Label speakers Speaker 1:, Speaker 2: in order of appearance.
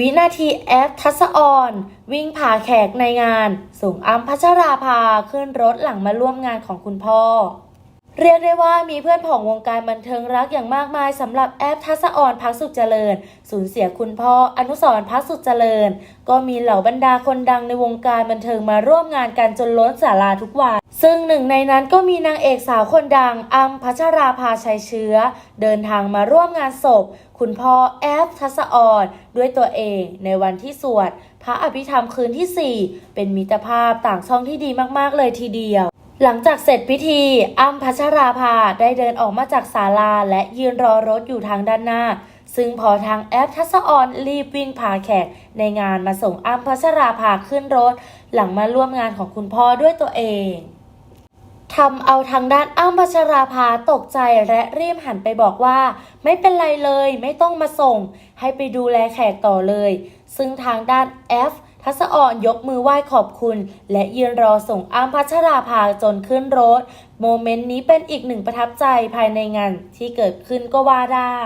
Speaker 1: วินาทีแอฟทัศออน วิ่งผ่าแขกในงาน ส่งอ้ำพัชราภาขึ้นรถหลังมาร่วมงานของคุณพ่อ เรียกได้ว่ามีเพื่อนผองวงการบันเทิงรักอย่างมากมายสำหรับแอฟทัศออนพักสุขเจริญ สูญเสียคุณพ่ออนุสรพักสุขเจริญ ก็มีเหล่าบรรดาคนดังในวงการบันเทิงมาร่วมงานกันจนล้นศาลาทุกวัน ซึ่งหนึ่งในนั้นก็มีนางเอกสาวคนดังอ้ำพัชราภาชัยเชื้อ เดินทางมาร่วมงานศพ คุณพ่อแอฟทัศออนด้วยตัวเองในวันที่สวด พระอภิธรรมคืนทีสี่4 เป็นมิตรภาพต่างช่องที่ดีมากๆเลยทีเดียว หลังจากเสร็จพิธีอ้ำพัชราภาได้เดินออกมาจากศาลาและยืนรอรถอยู่ทางด้านหน้า ซึ่งพอทางแอปทัศออนรีบวิ่งพาแขก ในงานมาส่งอ้ำพัชราภาขึ้นรถ หลังมาร่วมงานของคุณพ่อด้วยตัวเอง ทำเอาทางด้านอ้ำพัชราภาตกใจและรีบหันไปบอกว่า ไม่เป็นไรเลยไม่ต้องมาส่ง ให้ไปดูแลแขกต่อเลย ซึ่งทางด้าน F ทัศอ่อนยกมือไหว้ขอบคุณ และยืนรอส่งอ้ำพัชราภาจนขึ้นรถ โมเมนต์นี้เป็นอีกหนึ่งประทับใจภายในงานที่เกิดขึ้นก็ว่าได้